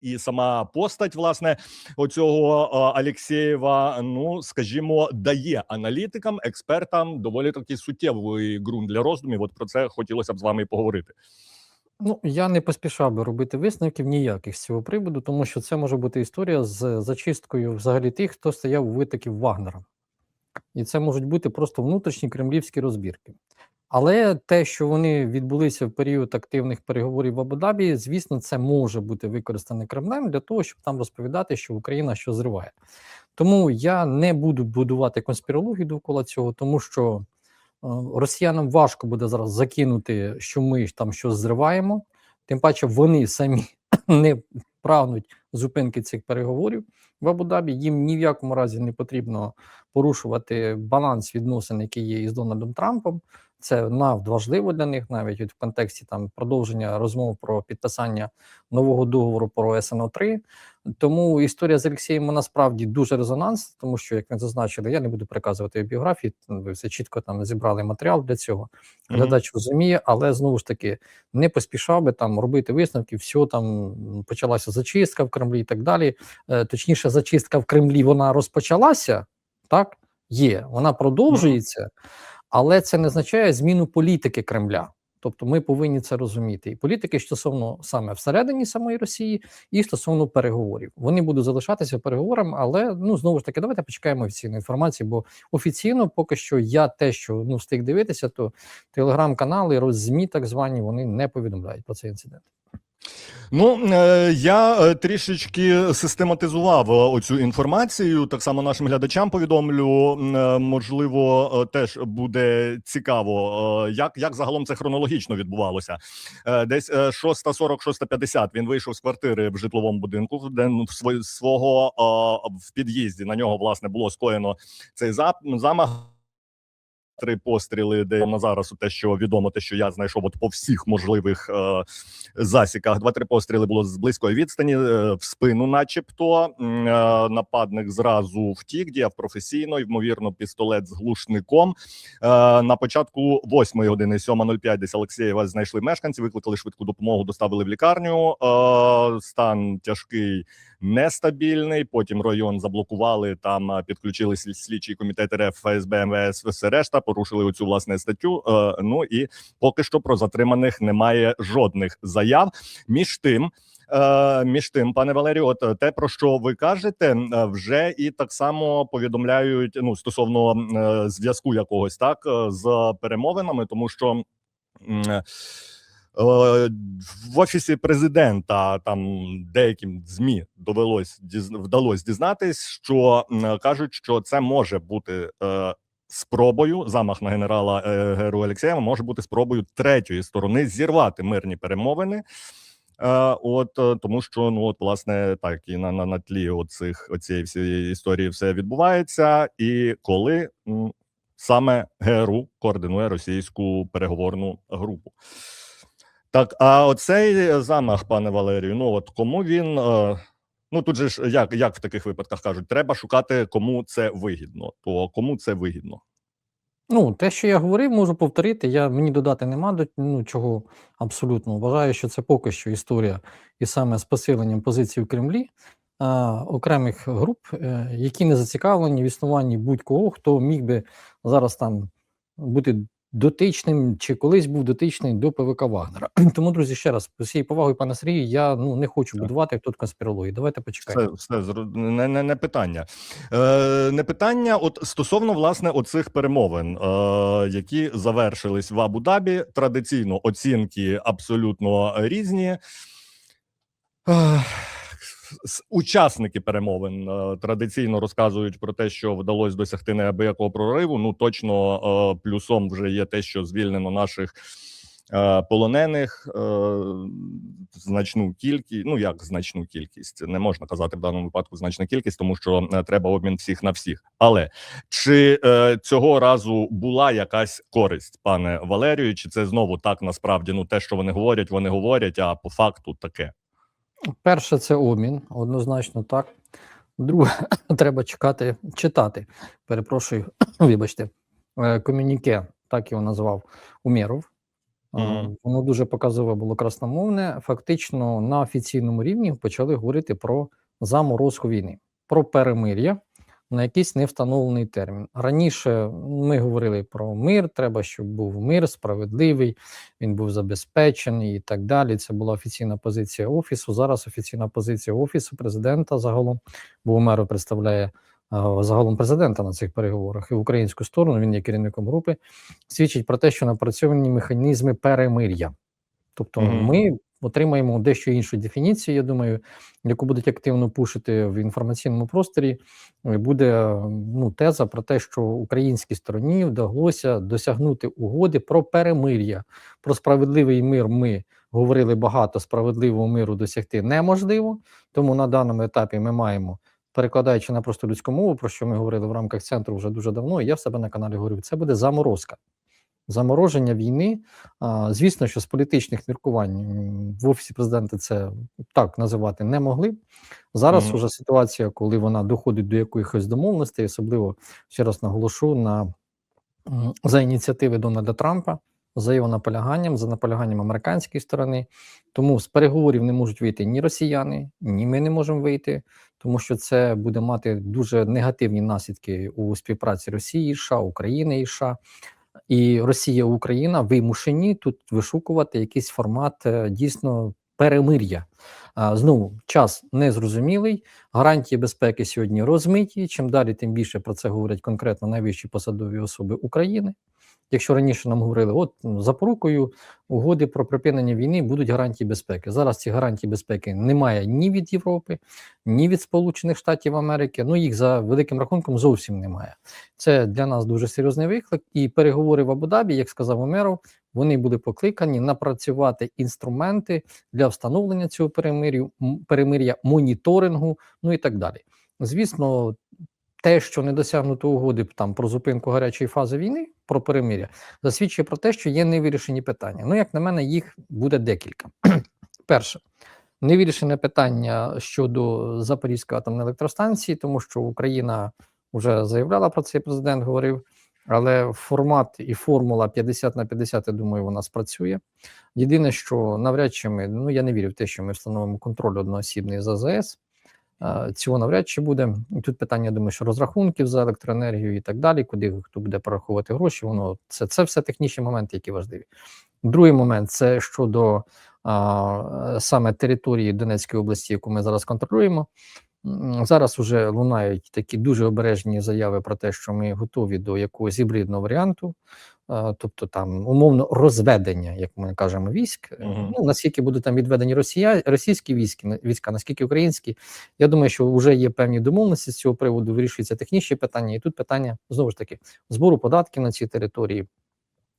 і сама постать власне оцього Алєксєєва, ну скажімо, дає аналітикам, експертам доволі такий суттєвий ґрунт для роздумів. От про це хотілося б з вами поговорити. Ну, я не поспішав би робити висновків ніяких з цього приводу, тому що це може бути історія з зачисткою взагалі тих, хто стояв у витоків Вагнера. І це можуть бути просто внутрішні кремлівські розбірки. Але те, що вони відбулися в період активних переговорів в Абу-Дабі, звісно, це може бути використане Кремлем для того, щоб там розповідати, що Україна що зриває. Тому я не буду будувати конспірологію довкола цього, тому що е, росіянам важко буде зараз закинути, що ми там щось зриваємо. Тим паче вони самі не прагнуть зупинки цих переговорів в Абу-Дабі. Їм ні в якому разі не потрібно порушувати баланс відносин, який є із Дональдом Трампом. Це надважливо для них, навіть от в контексті там продовження розмов про підписання нового договору про СНО 3 Тому історія з Олексієм насправді дуже резонанс, тому що, як ви зазначили, я не буду переказувати біографії. Ви все чітко там зібрали матеріал для цього. Глядач розуміє, але знову ж таки не поспішав би там робити висновки. все там почалася зачистка в Кремлі і так далі. Е, точніше, зачистка в Кремлі вона розпочалася, так є, вона продовжується. Але це не означає зміну політики Кремля. Тобто ми повинні це розуміти. І політики стосовно саме всередині самої Росії, і стосовно переговорів. Вони будуть залишатися переговорами, але ну знову ж таки, давайте почекаємо офіційної інформації, бо офіційно поки що я те, що ну встиг дивитися, то телеграм-канали, роззмі так звані, вони не повідомляють про цей інцидент. Ну е, я е, трішечки систематизував е, оцю інформацію. Так само нашим глядачам повідомлю. Можливо, теж буде цікаво, як як загалом це хронологічно відбувалося. Десь 6.40, 6.50 він вийшов з квартири в житловому будинку, де свого в під'їзді на нього власне було скоєно цей замах три постріли, де на зараз те, що відомо, те, що я знайшов от по всіх можливих е, засіках. Два-три постріли було з близької відстані е, в спину, начебто е, нападник зразу втік, діяв професійно, ймовірно, пістолет з глушником. Е, на початку восьмої години, 7.05 десь Олексєєва знайшли мешканці, викликали швидку допомогу, доставили в лікарню. Е, стан тяжкий нестабільний. Потім район заблокували. Там підключили слідчий комітет РФ ФСБ МВС все решта. Порушили оцю власне статтю. Е, ну і поки що про затриманих немає жодних заяв. Між тим. Е, між тим, пане Валерію, от те про що ви кажете, вже і так само повідомляють ну стосовно зв'язку якогось так з перемовинами, тому що. Е, в офісі президента там деяким змі довелось вдалося дізнатись, що кажуть, що це може бути е, спробою замах на генерала е, Геру Олексєєва може бути спробою третьої сторони зірвати мирні перемовини. Е, от е, тому, що ну от власне так і на на, на тлі оцих оцієї всієї історії все відбувається, і коли саме ГРУ координує російську переговорну групу. Так, а оцей замах, пане Валерію, ну от кому він. Е, ну тут же ж як як в таких випадках кажуть, треба шукати, кому це вигідно. То кому це вигідно? Ну, те, що я говорив, можу повторити. Я мені додати нема до ну, чого абсолютно. Вважаю, що це поки що історія, і саме з посиленням позицій в Кремлі а, окремих груп, е, які не зацікавлені в існуванні будь-кого, хто міг би зараз там бути дотичним чи колись був дотичний до ПВК Вагнера. Тому, друзі, ще раз з усією повагою, пане Сергію, я ну не хочу будувати тут конспірологію. Давайте почекаємо. Все, все не, не, не питання. Е, Не питання. От стосовно власне оцих перемовин, е, які завершились в Абу-Дабі, традиційно оцінки абсолютно різні. Е, учасники перемовин е, традиційно розказують про те, що вдалося досягти неабиякого прориву. Ну точно е, плюсом вже є те, що звільнено наших. Е, полонених значну кількість, ну як значну кількість, не можна казати в даному випадку значна кількість, тому що треба обмін всіх на всіх. Але чи цього разу була якась користь, пане Валерію? Чи це знову так насправді? Ну те, що вони говорять, вони говорять, а по факту таке. Перше, це обмін, однозначно так. Друге, треба чекати, читати. Перепрошую, вибачте, е, комюніке, так його назвав Умєров. Mm -hmm. Воно дуже показове було красномовне. Фактично на офіційному рівні почали говорити про заморозку війни, про перемир'я на якийсь невстановлений термін. Раніше ми говорили про мир, треба, щоб був мир справедливий, він був забезпечений і так далі. Це була офіційна позиція офісу. Зараз офіційна позиція офісу президента загалом, бо Умеро представляє загалом президента на цих переговорах і в українську сторону. Він є керівником групи. Свідчить про те, що напрацьовані механізми перемир'я. Тобто, Мгм. ми отримаємо дещо іншу дефініцію, я думаю, яку будуть активно пушити в інформаційному просторі. Буде ну, теза про те, що українській стороні вдалося досягнути угоди про перемир'я, про справедливий мир. Ми говорили багато справедливого миру досягти неможливо. Тому на даному етапі ми маємо. Перекладаючи на просто людську мову, про що ми говорили в рамках центру вже дуже давно, і я в себе на каналі говорив, це буде заморозка. Замороження війни. Звісно, що з політичних міркувань в офісі президента це так називати не могли. Зараз Мгм. уже ситуація, коли вона доходить до якихось домовленостей, особливо ще раз наголошу на за ініціативи Дональда Трампа, за його наполяганням, за наполяганням американської сторони. Тому з переговорів не можуть вийти ні росіяни, ні ми не можемо вийти, тому що це буде мати дуже негативні наслідки у співпраці Росії, США, України і США. І Росія Україна вимушені тут вишукувати якийсь формат е, дійсно перемир'я. Знову час незрозумілий, гарантії безпеки сьогодні розмиті. Чим далі, тим більше про це говорять конкретно найвищі посадові особи України. Якщо раніше нам говорили, от ну, запорукою угоди про припинення війни будуть гарантії безпеки. Зараз ці гарантії безпеки немає ні від Європи, ні від Сполучених Штатів Америки. Ну їх за великим рахунком зовсім немає. Це для нас дуже серйозний виклик. І переговори в Абу-Дабі, як сказав Омеров, вони були покликані напрацювати інструменти для встановлення цього перемир'ю, м- перемир'я, моніторингу, ну і так далі. Звісно, те, що не досягнуто угоди там про зупинку гарячої фази війни, про перемир'я, засвідчує про те, що є невирішені питання. Ну, як на мене, їх буде декілька. Перше, невирішене питання щодо Запорізької атомної електростанції, тому що Україна вже заявляла про це, президент говорив. Але формат і формула 50 на 50, я думаю, вона спрацює. Єдине, що навряд чи ми, ну я не вірю в те, що ми встановимо контроль одноосібний з АЗС. Е, Цього навряд чи буде. І тут питання, я думаю, що розрахунків за електроенергію і так далі, куди хто буде пораховувати гроші, воно це, це все технічні моменти, які важливі. Другий момент це щодо а, саме території Донецької області, яку ми зараз контролюємо. Зараз вже лунають такі дуже обережні заяви про те, що ми готові до якогось гібридного варіанту, тобто там умовно розведення, як ми кажемо, військ. Мгм. Ну наскільки будуть там відведені росія, російські військи, війська, наскільки українські. Я думаю, що вже є певні домовленості з цього приводу, вирішуються технічні питання, і тут питання знову ж таки збору податків на цій території,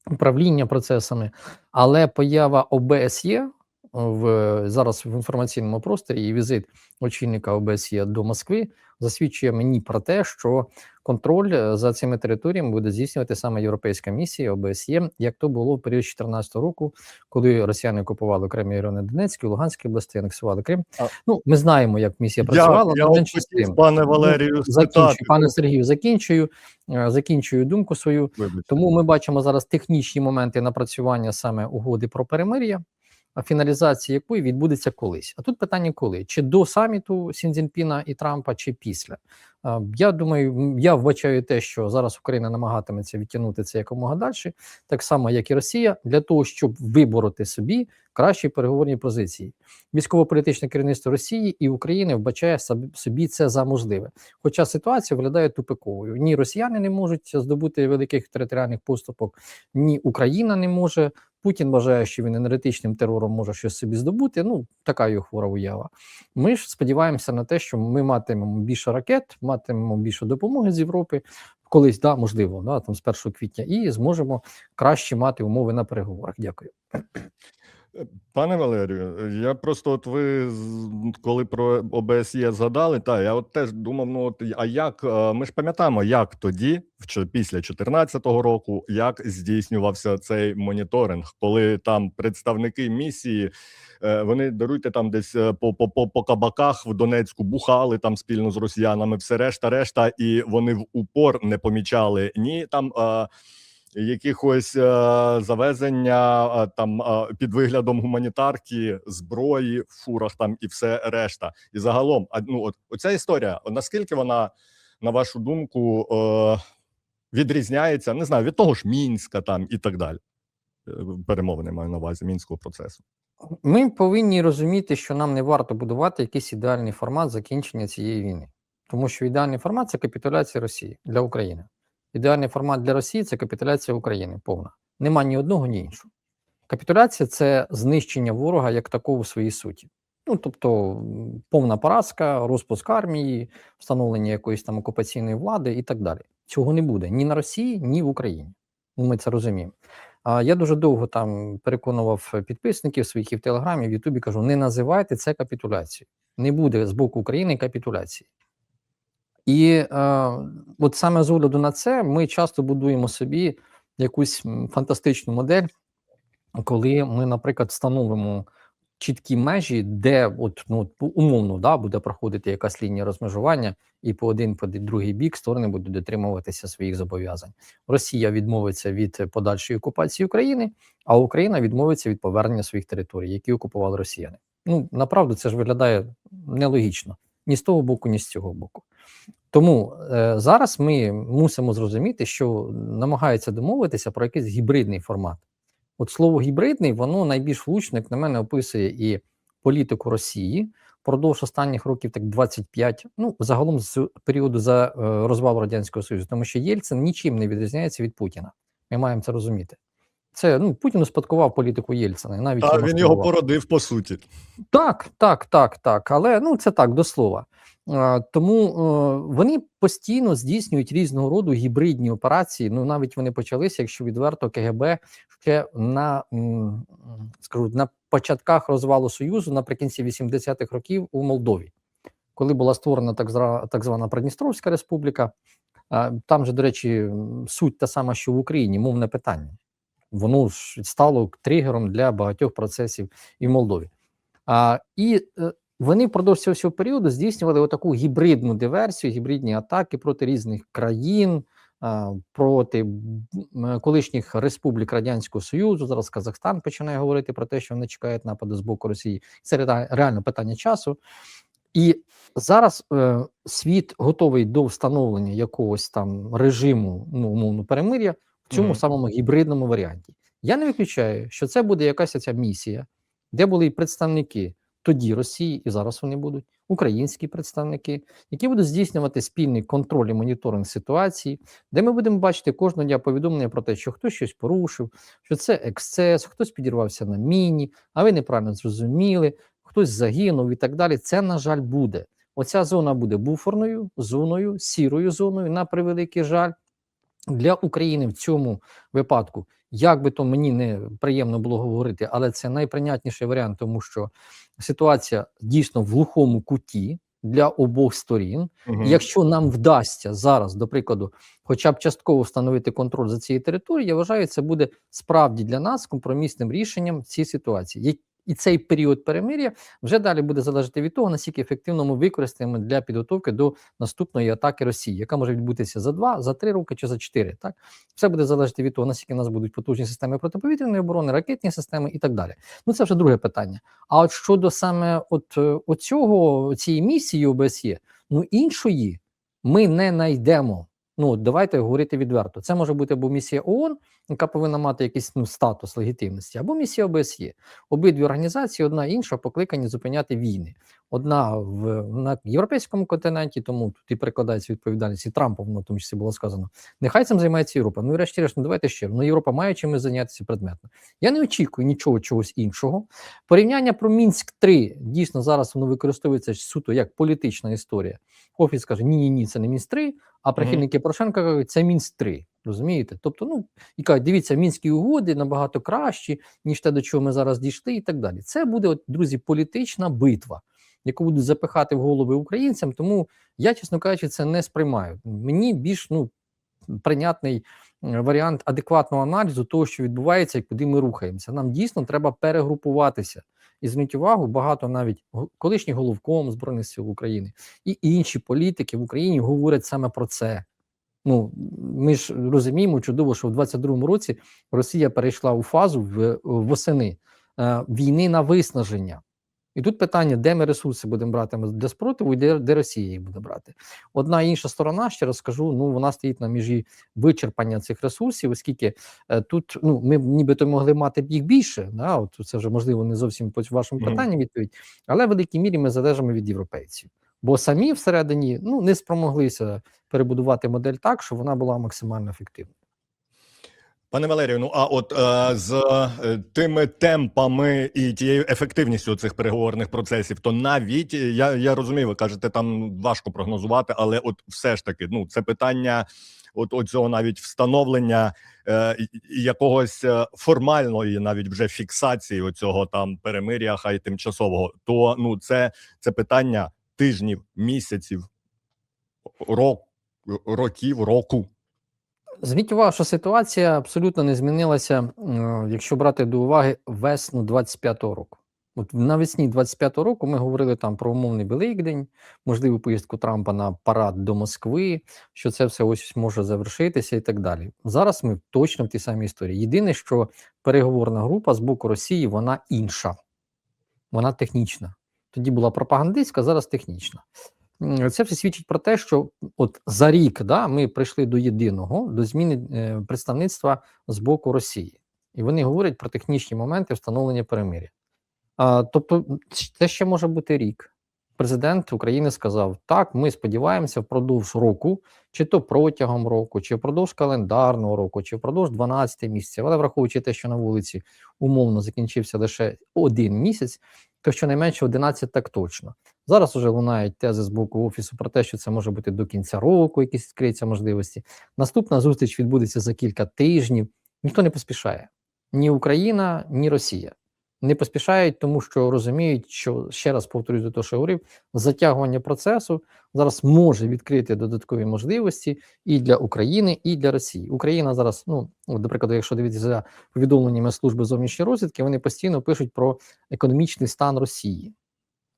управління процесами, але поява ОБСЄ в зараз в інформаційному просторі і візит очільника ОБСЄ до Москви засвідчує мені про те, що контроль е, за цими територіями буде здійснювати саме європейська місія ОБСЄ, як то було в період 2014 року, коли росіяни окупували окремі райони Донецької, Луганської області, анексували Крим. А- Ну ми знаємо, як місія працювала. я менше хотів, пане Ну, Валерію, закінчую, пане Сергію, закінчую, е, закінчую думку свою. Вибачте. Тому ми бачимо зараз технічні моменти напрацювання саме угоди про перемир'я, фіналізація якої відбудеться колись. А тут питання коли? Чи до саміту Сінзінпіна і Трампа, чи після? Я думаю, я вбачаю те, що зараз Україна намагатиметься відтягнути це якомога далі, так само як і Росія, для того, щоб вибороти собі кращі переговорні позиції. Військово-політичне керівництво Росії і України вбачає собі це за можливе. Хоча ситуація виглядає тупиковою. Ні росіяни не можуть здобути великих територіальних поступок, ні Україна не може. Путін вважає, що він енергетичним терором може щось собі здобути. Ну, така його хвора уява. Ми ж сподіваємося на те, що ми матимемо більше ракет, матимемо більше допомоги з Європи. Колись, да, можливо, да, там з 1 квітня, і зможемо краще мати умови на переговорах. Дякую. Пане Валерію, я просто от ви коли про ОБСЄ згадали, та я от теж думав: ну от а як е, ми ж пам'ятаємо, як тоді, після 2014 року, як здійснювався цей моніторинг, коли там представники місії, е, вони даруйте там десь е, по, по, по кабаках в Донецьку бухали там спільно з росіянами, все решта, решта, і вони в упор не помічали ні там. Якихось е, завезення е, там е, під виглядом гуманітарки, зброї в фурах там і все решта. І загалом, а, ну от оця історія, наскільки вона, на вашу думку, відрізняється, не знаю, від того ж Мінська там і так далі. Перемовини маю на увазі мінського процесу. Ми повинні розуміти, що нам не варто будувати якийсь ідеальний формат закінчення цієї війни, тому що ідеальний формат це капітуляція Росії для України. Ідеальний формат для Росії це капітуляція України повна. Нема ні одного, ні іншого. Капітуляція це знищення ворога як такого в своїй суті. Ну, тобто повна поразка, розпуск армії, встановлення якоїсь там окупаційної влади і так далі. Цього не буде ні на Росії, ні в Україні. Ну, Ми це розуміємо. А я дуже довго там переконував підписників своїх і в Телеграмі, в Ютубі кажу: не називайте це капітуляцією. Не буде з боку України капітуляції. І е, от саме з огляду на це ми часто будуємо собі якусь фантастичну модель, коли ми, наприклад, встановимо чіткі межі, де от, ну, умовно да, буде проходити якась лінія розмежування, і по один, по другий бік сторони будуть дотримуватися своїх зобов'язань. Росія відмовиться від подальшої окупації України, а Україна відмовиться від повернення своїх територій, які окупували росіяни. Ну направду це ж виглядає нелогічно ні з того боку, ні з цього боку. Тому е, зараз ми мусимо зрозуміти, що намагаються домовитися про якийсь гібридний формат. От слово гібридний, воно найбільш влучно, як на мене, описує і політику Росії впродовж останніх років, так 25, ну загалом з періоду за е, розвалу радянського союзу, тому що Єльцин нічим не відрізняється від Путіна. Ми маємо це розуміти. Це ну Путін успадкував політику Єльцина. і Навіть Та його він його породив по суті. Так, так, так, так. Але ну це так до слова. Е, Тому е, вони постійно здійснюють різного роду гібридні операції. Ну навіть вони почалися, якщо відверто КГБ ще на м, скажу на початках розвалу Союзу наприкінці 80-х років у Молдові, коли була створена так так звана Придністровська республіка. Там же, до речі, суть та сама, що в Україні, мовне питання. Воно ж стало тригером для багатьох процесів і в Молдові. А, і е, вони впродовж цього всього періоду здійснювали отаку гібридну диверсію, гібридні атаки проти різних країн, а, проти е, колишніх республік Радянського Союзу. Зараз Казахстан починає говорити про те, що вони чекають нападу з боку Росії. Це ре- реально питання часу. І зараз е, світ готовий до встановлення якогось там режиму, ну умовно перемир'я цьому Мгм. самому гібридному варіанті. Я не виключаю, що це буде якась ця місія, де були і представники тоді Росії, і зараз вони будуть українські представники, які будуть здійснювати спільний контроль і моніторинг ситуації, де ми будемо бачити кожного дня повідомлення про те, що хтось щось порушив, що це ексцес, хтось підірвався на міні, а ви неправильно зрозуміли, хтось загинув і так далі. Це, на жаль, буде. Оця зона буде буферною зоною, сірою зоною, на превеликий жаль. Для України в цьому випадку, як би то мені не приємно було говорити, але це найприйнятніший варіант, тому що ситуація дійсно в глухому куті для обох сторін. І Якщо нам вдасться зараз, до прикладу, хоча б частково встановити контроль за цією територією, я вважаю, це буде справді для нас компромісним рішенням цій ситуації. І цей період перемир'я вже далі буде залежати від того, наскільки ефективно ми використаємо для підготовки до наступної атаки Росії, яка може відбутися за два, за три роки чи за чотири. Так все буде залежати від того, наскільки у нас будуть потужні системи протиповітряної оборони, ракетні системи і так далі. Ну це вже друге питання. А от щодо саме от е, оцього цієї місії ОБСЄ, ну іншої ми не знайдемо. Ну давайте говорити відверто. Це може бути або місія ООН, яка повинна мати якийсь ну, статус легітимності, або місія ОБСЄ. Обидві організації, одна інша, покликані зупиняти війни. Одна в на європейському континенті, тому тут і перекладається відповідальність і Трампом, ну, в тому числі було сказано. Нехай цим займається Європа. Ну і решті-решт, ну давайте ще. Ну Європа має чимось зайнятися предметно. Я не очікую нічого чогось іншого. Порівняння про Мінськ 3 дійсно зараз воно використовується суто як політична історія. Офіс каже: ні, ні, ні, це не Мінськ 3, а прихильники Порошенка кажуть, це Мінськ 3. Розумієте? Тобто, ну і кажуть, дивіться, мінські угоди набагато кращі, ніж те, до чого ми зараз дійшли, і так далі. Це буде, от, друзі, політична битва, яку будуть запихати в голови українцям. Тому я, чесно кажучи, це не сприймаю. Мені більш ну прийнятний е, варіант адекватного аналізу того, що відбувається і куди ми рухаємося. Нам дійсно треба перегрупуватися. І зверніть увагу, багато навіть колишній головком Збройних сил України і інші політики в Україні говорять саме про це. Ну ми ж розуміємо чудово, що в 22-му році Росія перейшла у фазу в восени е, війни на виснаження. І тут питання, де ми ресурси будемо брати для спротиву, і де, де Росія їх буде брати. Одна інша сторона, ще раз скажу, ну вона стоїть на межі вичерпання цих ресурсів, оскільки е, тут ну ми нібито могли мати їх більше. Да, от це вже можливо не зовсім по вашому питанню відповідь, але в великій мірі ми залежимо від європейців, бо самі всередині ну не спромоглися перебудувати модель так, щоб вона була максимально ефективною. Пане Валерію, ну а от е, з е, тими темпами і тією ефективністю цих переговорних процесів, то навіть е, я, я розумію, ви кажете, там важко прогнозувати, але от все ж таки, ну це питання от оцього навіть встановлення е, якогось е, формальної, навіть вже фіксації оцього там перемиря, хай тимчасового, то ну це, це питання тижнів, місяців, рок, років, року. Зверніть увагу, що ситуація абсолютно не змінилася, е, якщо брати до уваги весну 25-го року. От навесні 25-го року ми говорили там про умовний Великдень, можливу поїздку Трампа на парад до Москви, що це все ось може завершитися і так далі. Зараз ми точно в тій самій історії. Єдине, що переговорна група з боку Росії вона інша, вона технічна. Тоді була пропагандистська, зараз технічна. Це все свідчить про те, що от за рік да, ми прийшли до єдиного до зміни е, представництва з боку Росії, і вони говорять про технічні моменти встановлення перемиря. Тобто, це ще може бути рік. Президент України сказав: так, ми сподіваємося впродовж року, чи то протягом року, чи впродовж календарного року, чи впродовж 12 місяців, але враховуючи те, що на вулиці умовно закінчився лише один місяць, щонайменше 11 так точно. Зараз уже лунають тези з боку офісу про те, що це може бути до кінця року, якісь відкриються можливості. Наступна зустріч відбудеться за кілька тижнів. Ніхто не поспішає. Ні Україна, ні Росія. Не поспішають, тому що розуміють, що ще раз повторюю до того, що я говорив, затягування процесу зараз може відкрити додаткові можливості і для України, і для Росії. Україна зараз, ну до прикладу, якщо дивитися за повідомленнями служби зовнішньої розвідки, вони постійно пишуть про економічний стан Росії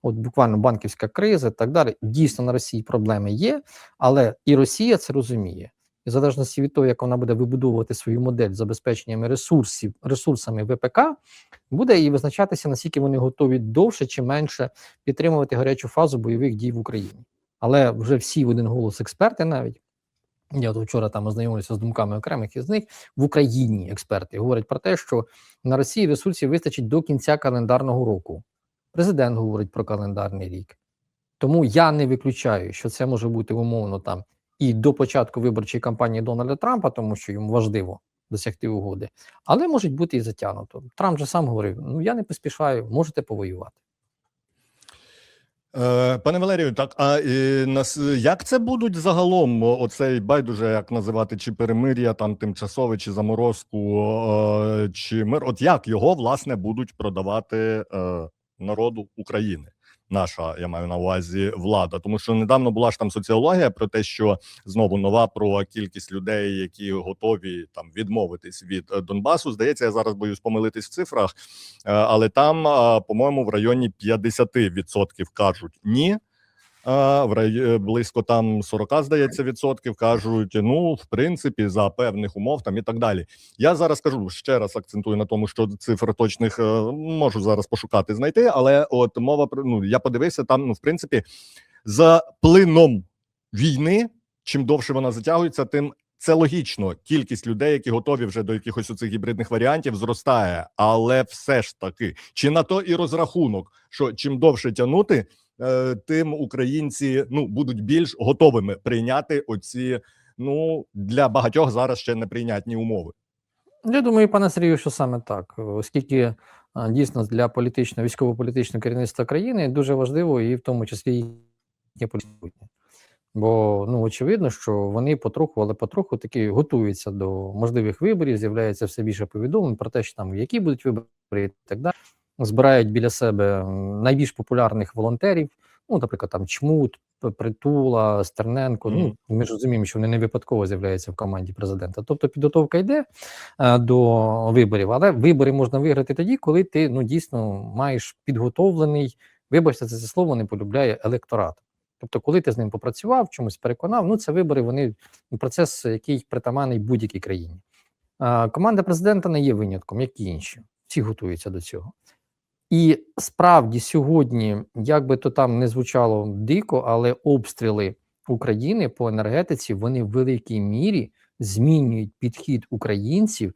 от буквально банківська криза і так далі. Дійсно, на Росії проблеми є, але і Росія це розуміє. І в залежності від того, як вона буде вибудовувати свою модель забезпеченнями ресурсів, ресурсами ВПК, буде і визначатися, наскільки вони готові довше чи менше підтримувати гарячу фазу бойових дій в Україні. Але вже всі в один голос експерти навіть. Я вчора там ознайомився з думками окремих із них в Україні. Експерти говорять про те, що на Росії ресурсів вистачить до кінця календарного року. Президент говорить про календарний рік. Тому я не виключаю, що це може бути умовно там і до початку виборчої кампанії Дональда Трампа, тому що йому важливо досягти угоди, але може бути і затягнуто. Трамп же сам говорив: ну я не поспішаю, можете повоювати. Е, Пане Валерію, так а е, нас як це будуть загалом? Оцей байдуже, як називати, чи перемир'я, там тимчасове, чи заморозку, чи мир? От як його власне будуть продавати е, народу України? Наша, я маю на увазі влада, тому що недавно була ж там соціологія про те, що знову нова про кількість людей, які готові там відмовитись від е, Донбасу. Здається, я зараз боюсь помилитись в цифрах, е, але там, е, по-моєму, в районі 50% кажуть ні. В рай... е, близько там 40, здається, відсотків кажуть, ну, в принципі, за певних умов там і так далі. Я зараз кажу ще раз акцентую на тому, що цифр точних е, можу зараз пошукати, знайти, але от мова ну я подивився там, ну, в принципі, за плином війни, чим довше вона затягується, тим це логічно. Кількість людей, які готові вже до якихось оцих гібридних варіантів, зростає. Але все ж таки, чи на то і розрахунок, що чим довше тягнути, е, тим українці ну будуть більш готовими прийняти оці ну для багатьох зараз ще неприйнятні умови. Я думаю, пане Сергію, що саме так, оскільки дійсно для політичного військово-політичного керівництва країни дуже важливо, і в тому числі їхнє політичне. Бо ну очевидно, що вони потроху, але потроху таки готуються до можливих виборів. З'являється все більше повідомлень про те, що там які будуть вибори і так далі. Збирають біля себе найбільш популярних волонтерів. Ну, наприклад, там Чмут, Притула, Стерненко. Мгм. Ну ми ж розуміємо, що вони не випадково з'являються в команді президента. Тобто підготовка йде е, до виборів, але вибори можна виграти тоді, коли ти ну дійсно маєш підготовлений. Вибачте, це, це слово не полюбляє електорат. Тобто, коли ти з ним попрацював, чомусь переконав, ну це вибори, вони ну, процес, який притаманний будь-якій країні. Команда президента не є винятком, як і інші. Всі готуються до цього. І справді сьогодні, як би то там не звучало дико, але обстріли України по енергетиці вони в великій мірі змінюють підхід українців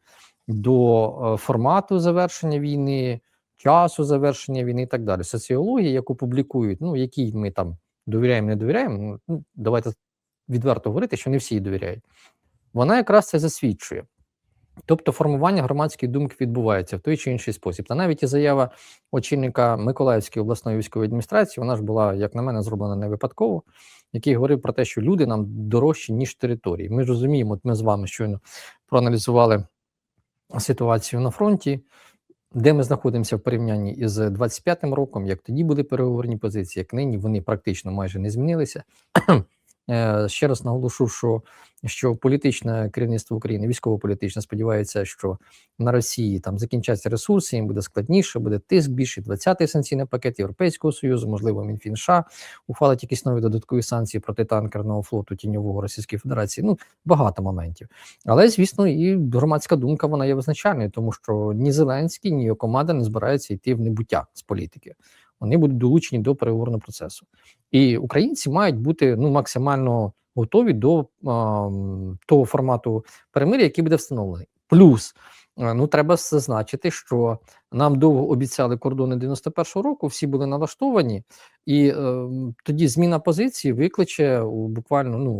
до е, формату завершення війни, часу завершення війни і так далі. Соціологія, яку публікують, ну якій ми там довіряємо, не довіряємо. Ну давайте відверто говорити, що не всі їй довіряють. Вона якраз це засвідчує. Тобто формування громадської думки відбувається в той чи інший спосіб. Та навіть і заява очільника Миколаївської обласної військової адміністрації, вона ж була, як на мене, зроблена не випадково, який говорив про те, що люди нам дорожчі, ніж території. Ми розуміємо, ми з вами щойно проаналізували ситуацію на фронті, де ми знаходимося в порівнянні із 25-м роком, як тоді були переговорні позиції, як нині вони практично майже не змінилися. Е, Ще раз наголошу, що, що політичне керівництво України, військово-політичне, сподівається, що на Росії там закінчаться ресурси, їм буде складніше, буде тиск більший. 20-й санкційний пакет Європейського союзу, можливо, Мінфін США ухвалить якісь нові додаткові санкції проти танкерного флоту тіньового Російської Федерації. Ну багато моментів. Але звісно, і громадська думка вона є визначальною, тому що ні Зеленський, ні його команда не збираються йти в небуття з політики. Вони будуть долучені до переговорного процесу. І українці мають бути ну максимально готові до а, того формату перемир'я, який буде встановлений. Плюс е, ну треба зазначити, що нам довго обіцяли кордони 91-го року, всі були налаштовані, і е, тоді зміна позиції викличе у буквально ну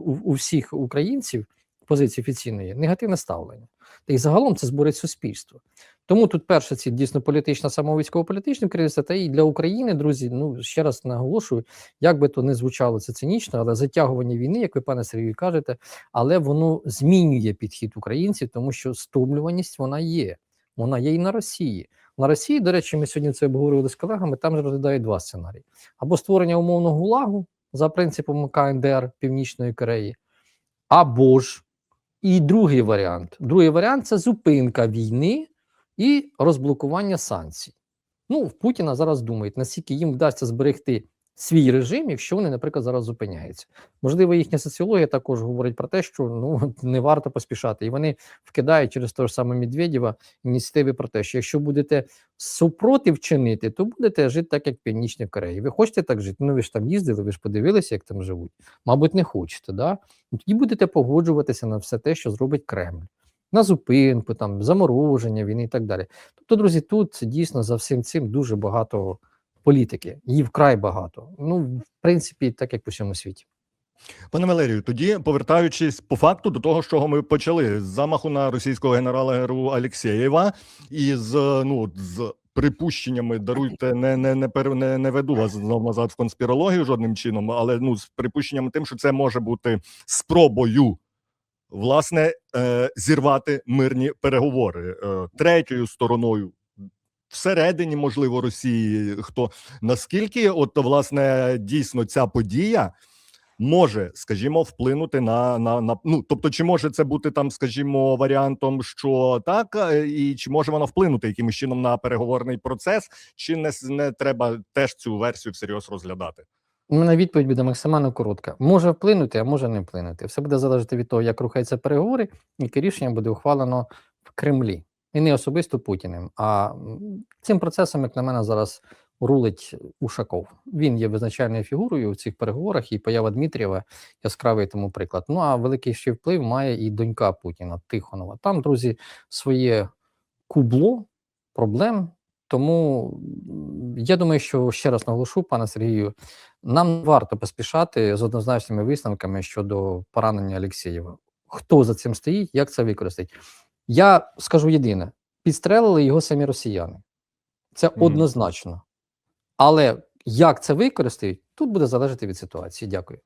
у, у всіх українців позиції офіційної негативне ставлення. Та й загалом це зборить суспільство. Тому тут перше це дійсно політична самого військово-політичне та і для України, друзі. Ну ще раз наголошую, як би то не звучало це цинічно, але затягування війни, як ви пане Сергію кажете, але воно змінює підхід українців, тому що стомлюваність вона є. Вона є і на Росії. На Росії, до речі, ми сьогодні це обговорювали з колегами. Там же розглядають два сценарії: або створення умовного гулагу за принципом КНДР Північної Кореї, або ж і другий варіант. Другий варіант це зупинка війни і розблокування санкцій. Ну, в Путіна зараз думають, наскільки їм вдасться зберегти свій режим, якщо вони, наприклад, зараз зупиняються. Можливо, їхня соціологія також говорить про те, що ну не варто поспішати, і вони вкидають через того ж саме Медведєва ініціативи про те, що якщо будете супротив чинити, то будете жити так, як в Північній Кореї. Ви хочете так жити? Ну ви ж там їздили, ви ж подивилися, як там живуть. Мабуть, не хочете, да? Ну, Тоді будете погоджуватися на все те, що зробить Кремль. На зупинку, там замороження війни і так далі. Тобто, друзі, тут дійсно за всім цим дуже багато політики, її вкрай багато. Ну, в принципі, так як по всьому світі. Пане Валерію, тоді повертаючись по факту до того, з чого ми почали з замаху на російського генерала ГРУ Алєксєєва і з ну з припущеннями даруйте, не не не пер, не, не веду вас знов назад в конспірологію жодним чином, але ну з припущеннями тим, що це може бути спробою. Власне, е, зірвати мирні переговори е, третьою стороною всередині, можливо, Росії. Хто наскільки, от власне, дійсно ця подія може, скажімо, вплинути на, на, на ну, тобто, чи може це бути там, скажімо, варіантом, що так, е, і чи може воно вплинути якимось чином на переговорний процес, чи не, не треба теж цю версію всерйоз розглядати? У мене відповідь буде максимально коротка. Може вплинути, а може не вплинути. Все буде залежати від того, як рухаються переговори, яке рішення буде ухвалено в Кремлі. І не особисто Путіним. А цим процесом, як на мене, зараз рулить Ушаков. Він є визначальною фігурою в цих переговорах, і поява Дмитрієва яскравий тому приклад. Ну а великий ще вплив має і донька Путіна Тихонова. Там, друзі, своє кубло проблем. Тому я думаю, що ще раз наголошу, пане Сергію, нам варто поспішати з однозначними висновками щодо поранення Алєксєєва. Хто за цим стоїть, як це використати? Я скажу єдине: підстрелили його самі росіяни. Це Мгм. однозначно. Але як це використають, тут буде залежати від ситуації. Дякую.